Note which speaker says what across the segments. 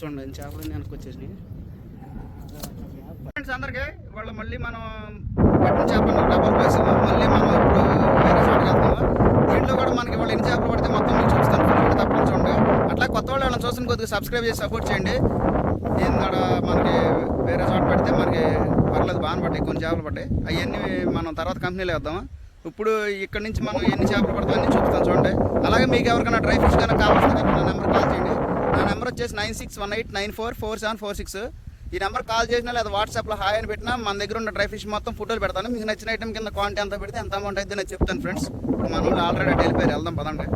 Speaker 1: చూడండి చేపలు వెనక్కి వచ్చేసినాయి. ఫ్రెండ్స్ అందరికీ వాళ్ళు మళ్ళీ మనం పట్టిన చేపలు డబ్బులు పోసాము మళ్ళీ మనం ఇప్పుడు వేరే చోట వెళ్తాము దీంట్లో కూడా మనకి వాళ్ళు ఎన్ని చేపలు పడితే మొత్తం మీకు చూపిస్తాను. ఫుల్ కూడా తప్పని చూడండి. అట్లా కొత్త వాళ్ళు వాళ్ళని చూసిన కొద్దిగా సబ్స్క్రైబ్ చేసి సపోర్ట్ చేయండి. దీని మనకి వేరే చోట పెడితే మనకి పర్లేదు బాగానే పడ్డాయి కొన్ని చేపలు పడ్డాయి. అవన్నీ మనం తర్వాత కంపెనీలో వేద్దాము? ఇప్పుడు ఇక్కడ నుంచి మనం ఎన్ని చేపలు పడతాం అన్ని చూపిస్తాను చూడండి. అలాగే మీకు ఎవరికైనా డ్రై ఫిష్ కనుక కావాల్సిన నెంబర్ కాల్ చేయండి. నా నెంబర్ వచ్చేసి nine six one eight nine four four seven four six. ఈ నెంబర్ కాల్ చేసినా లేదా వాట్సాప్లో హాయ్ అని పెట్టినా మన దగ్గర ఉన్న డ్రై ఫిష్ మొత్తం ఫోటోలు పెడతాను. మీకు నచ్చిన ఐటమ్ కింద క్వాంటిటీ ఎంత పెడితే ఎంత అమౌంట్ అయితే నేను చెప్తాను ఫ్రెండ్స్ ఇప్పుడు మన వాళ్ళు ఆల్రెడీ అటు వెళ్ళిపోయారు వెళ్దాం పదండి.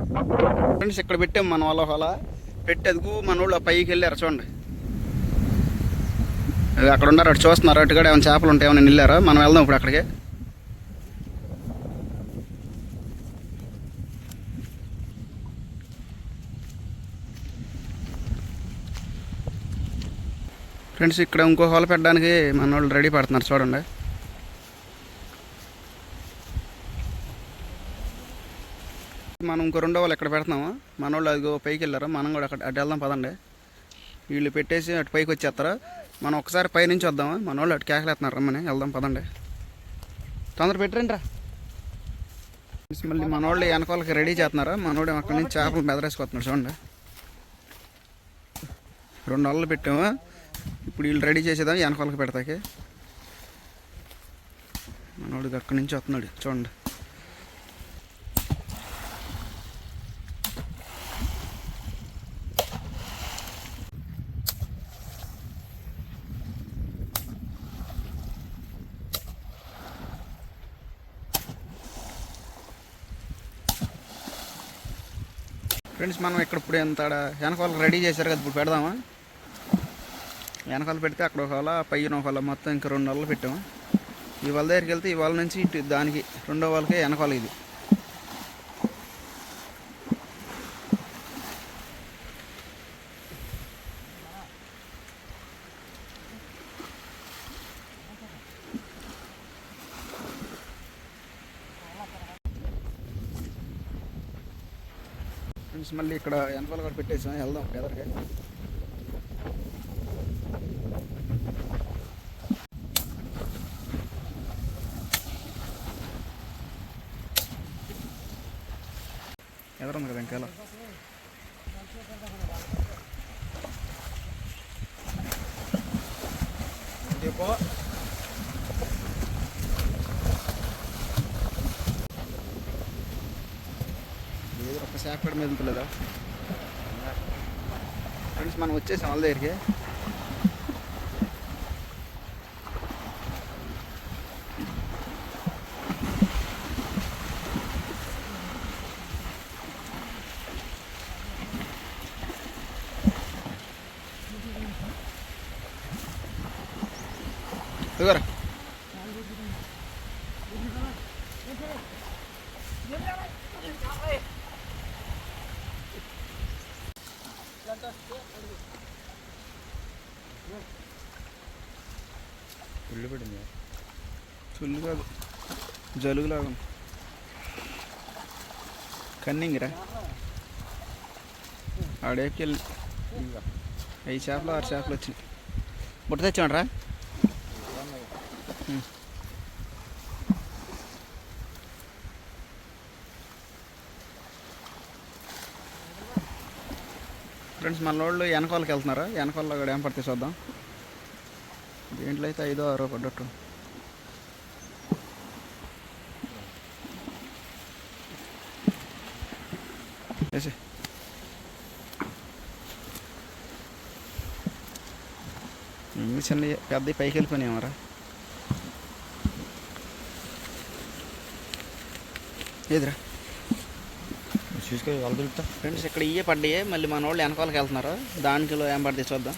Speaker 1: ఫ్రెండ్స్ ఇక్కడ పెట్టాం మన వాళ్ళ హోలా. పెట్టేందుకు మన వాళ్ళు పైకి వెళ్ళారు చూడండి. అక్కడ ఉన్నారు అటు చూస్తున్నారు అటుగా ఏమైనా చేపలు ఉంటాయి ఏమైనా వెళ్ళారా? మనం వెళ్దాం ఇప్పుడు అక్కడికి. ఫ్రెండ్స్ ఇక్కడ ఇంకో హోల్ పెట్టడానికి మన వాళ్ళు రెడీ పడుతున్నారు చూడండి. మనం ఇంకో రెండో వాళ్ళు ఇక్కడ పెడుతున్నాము మన వాళ్ళు అదిగో పైకి వెళ్ళారు. మనం కూడా అక్కడ అటు వెళ్దాం పదండి. వీళ్ళు పెట్టేసి అటు పైకి వచ్చేస్తారు. మనం ఒకసారి పైనుంచి వద్దాము? మన వాళ్ళు అటు కేకలేస్తున్నారు. రమ్మని వెళ్దాం పదండి. తొందర పెట్టరండి రా మళ్ళీ మన వాళ్ళు వెనకాలకి రెడీ చేస్తున్నారు. మనోడు అక్కడి నుంచి చేపలు బెదరేసుకొస్తున్నాడు చూడండి. రెండు వలలు పెట్టాము. ఇప్పుడు వీళ్ళు రెడీ చేసేదా వెనకాలకి పెడతాకే. మనోడు అక్కడి నుంచి వస్తున్నాడు చూడండి. ఫ్రెండ్స్ మనం ఇక్కడ ఇప్పుడు ఎంత వెనకాలకు రెడీ చేశారు కదా ఇప్పుడు పెడదామా? వెనకాల పెడితే అక్కడ ఒక పైన ఒక మొత్తం ఇంకా రెండు నెలలు పెట్టాము. ఈ వాళ్ళ దగ్గరికి వెళ్తే ఈ వాళ్ళ నుంచి ఇటు దానికి రెండో వాళ్ళకే వెనకాల ఇది. ఫ్రెండ్స్ మళ్ళీ ఇక్కడ వెనకాల కూడా పెట్టేసాం. వెళ్దాం ఎదరికి ఎదురుంది కదా ఇంకెలా ఏదో మీద ఉంటుందా ఫ్రెండ్స్ మనం వచ్చేసాం వాళ్ళ దగ్గరికి. ఇదిగోరా
Speaker 2: పుల్లు పడింది
Speaker 1: చుల్లు కాదు జలుగులాగా ఉంది. కన్నింగిరా? ఆడేకెళ్ళి ఐదు చేపలు ఆరు చేపలు వచ్చినాయి. బుట్ట తెచ్చామండ్రా ఫ్రెండ్స్ మన వాళ్ళు వెనకాలకి వెళ్తున్నారా? వెనకాలలో కూడా ఏం పడితే చూద్దాం. దీంట్లో అయితే ఐదో ఆరో పడ్డట్టు. వేసి చిన్న పెద్ద పైకి వెళ్ళిపోయినాయమరా ఏదిరా
Speaker 2: చూసుకో వాళ్ళు దొరుకుతా
Speaker 1: ఫ్రెండ్స్ ఇక్కడ ఇయ్యే పడ్డాయి మళ్ళీ మన వాళ్ళు వెనకాలకి వెళ్తున్నారు? దానికిలో ఏం పడితే చూద్దాం.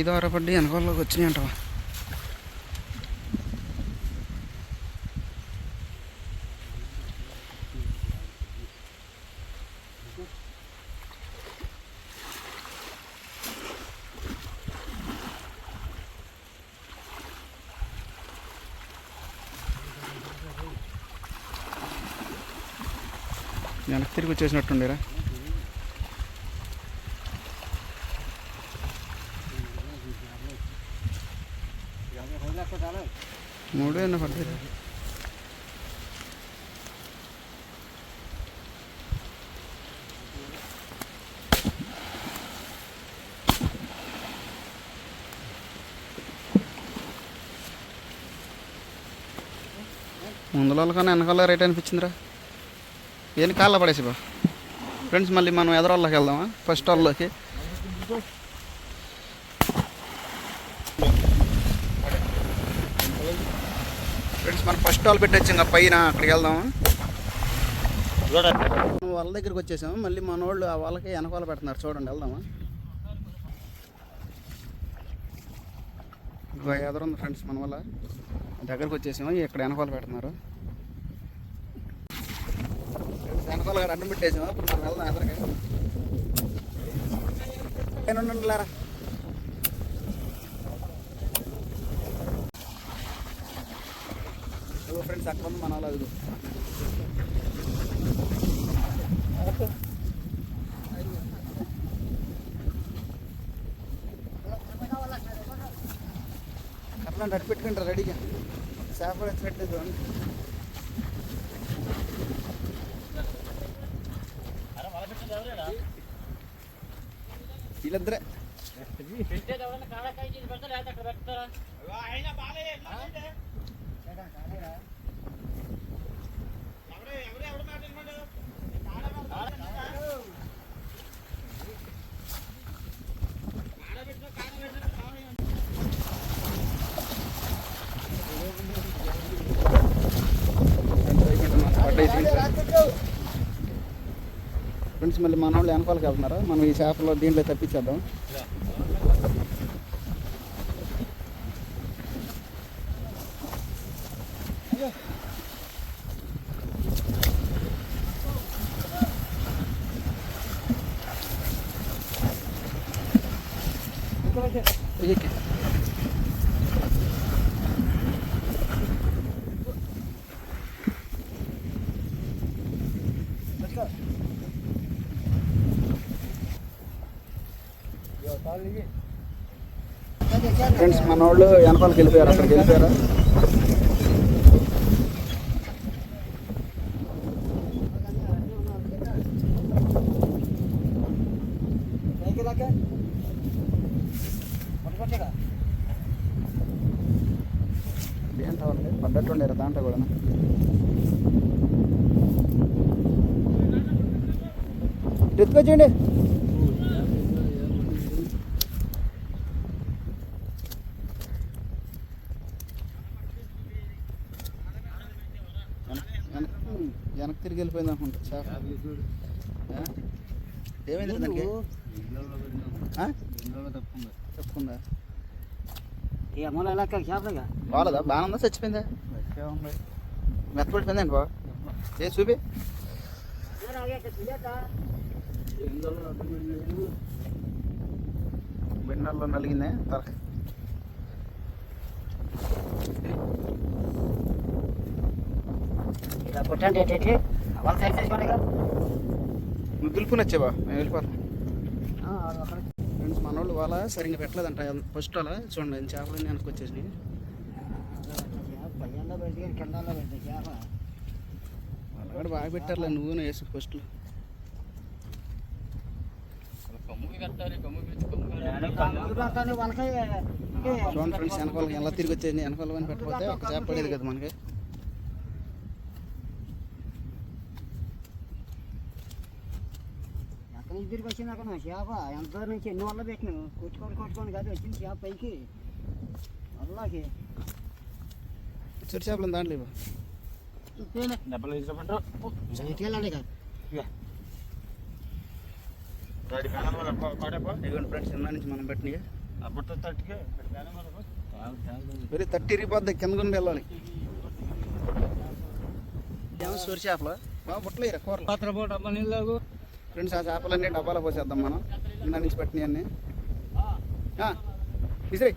Speaker 1: ఐదో ఆరో పడ్డి వెనకాలలోకి వచ్చినాయి అంట వెనక్కి తిరిగి వచ్చేసినట్టుండేరా. మూడు ఎన్న పడ్డది ముందులో కన్నా వెనకాల రేట్ అనిపించిందిరా. ఏం కాళ్ళ పడేసి బా. ఫ్రెండ్స్ మళ్ళీ మనం ఎదరోళ్ళకి వెళ్దామా? ఫస్ట్ వాళ్ళకి ఫ్రెండ్స్ మనం ఫస్ట్ ఆల్ పెట్టచ్చు ఇంకా పైన అక్కడికి వెళ్దామా వాళ్ళ దగ్గరికి వచ్చేసాము. మళ్ళీ మన వాళ్ళు ఆ వాళ్ళకి వెనకాల పెడుతున్నారు. చూడండి వెళ్దామా? ఇంకా ఎదురుంది ఫ్రెండ్స్ మన వల్ల. దగ్గరకు వచ్చేసాము. ఇక్కడ వెనకాల పెడుతున్నారు. వెనకాల అడ్డం పెట్టేసాము. ఇప్పుడు మనం వెళ్దాం ఎదురుగా పైన ఉండండి లేరా. ఫ్రెండ్స్ అక్కడ ఉంది మన వాళ్ళు అదిగో అట్లా అట్టు పెట్టుకుంటారు రెడీగా. చేపలు పెట్టలేదు అని వీళ్ళిద్దరే. ఫ్రెండ్స్ మళ్ళీ మన వాళ్ళు వెనకాలకి వెళ్తున్నారా? మనం ఈ చేపలో దీంట్లో తప్పించేద్దాం. ఫ్రెండ్స్ మన వాళ్ళు వెనకాలకి వెళ్ళిపోయారు అక్కడికి వెళ్ళిపోయారా ఏంటవండి పడ్డట్టుండేరా దాంట్లో కూడా ఎత్తుకొచ్చేయండి వెనక్కి వెనక్కి తిరిగి వెళ్ళిపోయింది అనుకుంటా చేప? ఏమైంది దానికి? ఆ? తప్పుకుందా బాగాలేదా? బాగానే ఉందా? చచ్చిపోయిందా? మెత్తపడిపోయిందండి బాబు ఏ చూపి. బిండాల్లో నలిగిందే తల నువ్వు దులుపుని వచ్చావా మేము వెళ్ళిపోతాం ఫ్రెండ్స్ మన వాళ్ళు వాళ్ళ సరిగ్గా పెట్టలేదంట ఫస్ట్ అలా చూడండి చేపలన్నీ వెనక్కి వచ్చేసినాయి బాగా పెట్టారులే నువ్వు వేసి ఫస్ట్లో చూడండి ఫ్రెండ్స్ వెనకాల ఎలా తిరిగి వచ్చేది వెనకాల కానీ పెట్టకపోతే ఒక చేప పడేది కదా మనకి.
Speaker 3: తిరిగి వచ్చింది అక్కడ? చేప. ఎంత దూరం నుంచి ఎన్ని వల్ల పెట్టినావు? కొట్టుకొని కొట్టుకొని కాదు వచ్చింది చేప పైకి. వల్లకి
Speaker 1: చిరు చేపలు దాంట్లో.
Speaker 3: వెళ్ళాలి కదా.
Speaker 1: ఇదిగోండి ఫ్రెండ్స్ నుంచి మనం పెట్టినవి థర్టీ ఇరిగిపోద్ది కింద వెళ్ళాలి. ఏమో సూరి చేపలు. బాగా బుట్టలేరు కూరలు? ఫ్రెండ్స్ ఆ చేపలన్నీ డబ్బాలో పోసేద్దాం మనం. నిన్న నుంచి పెట్టినవన్నీ విసిరి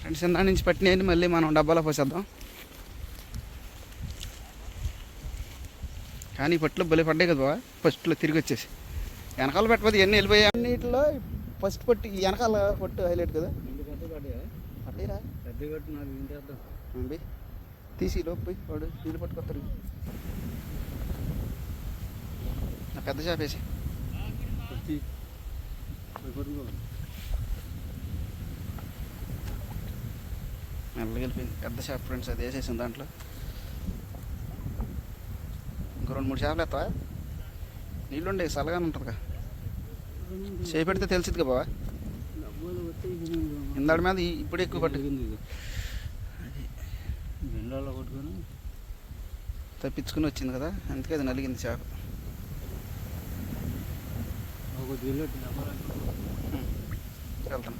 Speaker 1: ఫ్రెండ్స్ ఇందా నుంచి పట్టినాయని మళ్ళీ మనం డబ్బాలో పోసేద్దాం. కానీ పట్టులో భలే పడ్డాయి కదా ఫస్ట్లో తిరిగి వచ్చేసి. వెనకాల పెట్టబోతే ఇవన్నీ వెళ్ళిపోయాయి? అన్నిటిలో ఫస్ట్ పట్టు వెనకాల పట్టు హైలైట్ కదా. తీసి లోపు వాడు నీళ్ళు పట్టుకొస్తారు నా పెద్ద
Speaker 3: చేపేసి పట్టుకో
Speaker 1: మెల్లగా వెళ్ళిపోయింది. పెద్ద చేప ఫ్రెండ్స్ అది వేసేసింది దాంట్లో. ఇంకో రెండు మూడు చేపలు ఎత్తావా? నీళ్ళు ఉండే చల్లగానే ఉంటుందిగా. చేయి పెడితే తెలిసిద్ది బావా. ఇందాడి మీద ఇప్పుడు ఎక్కువ పట్టు
Speaker 3: రెండోళ్ళు కొట్టుకొని
Speaker 1: తప్పించుకుని వచ్చింది కదా అందుకే అది నలిగింది చేప. వెళ్తాను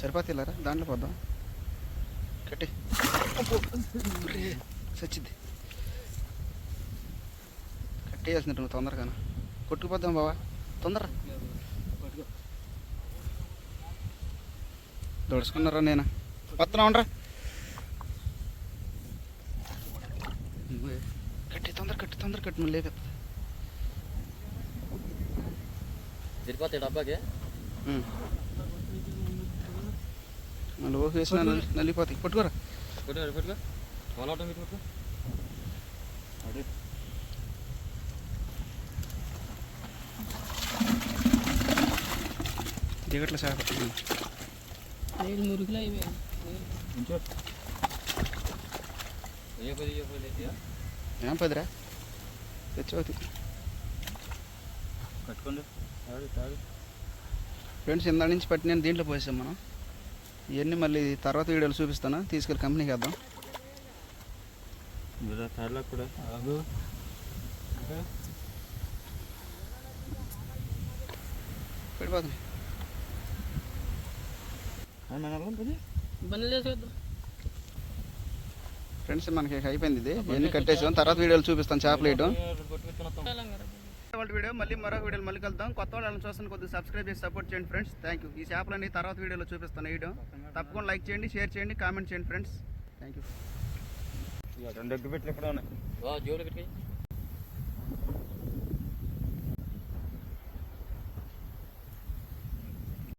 Speaker 1: సరిపోతే వెళ్ళారా దాంట్లో పోద్దాం కట్టి. సచ్చిద్ది. కట్టేయాల్సింది నువ్వు తొందరగా కొట్టుకుపోద్దాం బావా. తొందర. దొడుచుకున్నారా నేను? వస్తున్నా ఉండరా. కట్టి తొందర కట్టి తొందర కట్టి నువ్వు
Speaker 2: సరిపోతాయి డబ్బాకి?
Speaker 1: మళ్ళీ ఓకే వేసిన నలి- నలిగిపోతాయి పట్టుకోరా.
Speaker 2: పట్టుకో పట్టుకో. వాళ్ళ మీరు పట్టుకో. అదే.
Speaker 1: దిగట్ల చేప
Speaker 4: నీళ్ళు మురుగులు అయిపోయాయి
Speaker 2: కొంచెం ఏ
Speaker 1: పదిరా? తెచ్చవుతి
Speaker 2: కట్టుకోండి. తాడు తాడు.
Speaker 1: ఫ్రెండ్స్ ఇందా నుంచి పట్టి నేను దీంట్లో పోసాం మనం. ఇవన్నీ మళ్ళీ తర్వాత వీడియోలు చూపిస్తాను. తీసుకెళ్ళి కంపెనీకి వేద్దాం.
Speaker 2: తాడులో కూడా.
Speaker 1: ఫ్రెండ్స్ మనకి అయిపోయింది ఇది. ఇవన్నీ కట్టేసాం? తర్వాత వీడియోలు చూపిస్తాను చేపలు వేయడం వాళ్ళ వీడియో మళ్ళీ మరొక వీడియోలు మళ్ళీ కలుద్దాం. కొత్త వాళ్ళని చూస్తాను కొద్దిగా సబ్స్క్రైబ్ చేసి సపోర్ట్ చేయండి ఫ్రెండ్స్ థ్యాంక్ యూ ఈ చేపలన్నీ తర్వాత వీడియోలో చూపిస్తాను వేయడం తప్పకుండా లైక్ చేయండి షేర్ చేయండి కామెంట్ చేయండి ఫ్రెండ్స్ థ్యాంక్ యూ
Speaker 2: రెండు ఎగ్గు పెట్లు ఎక్కడ ఉన్నాయి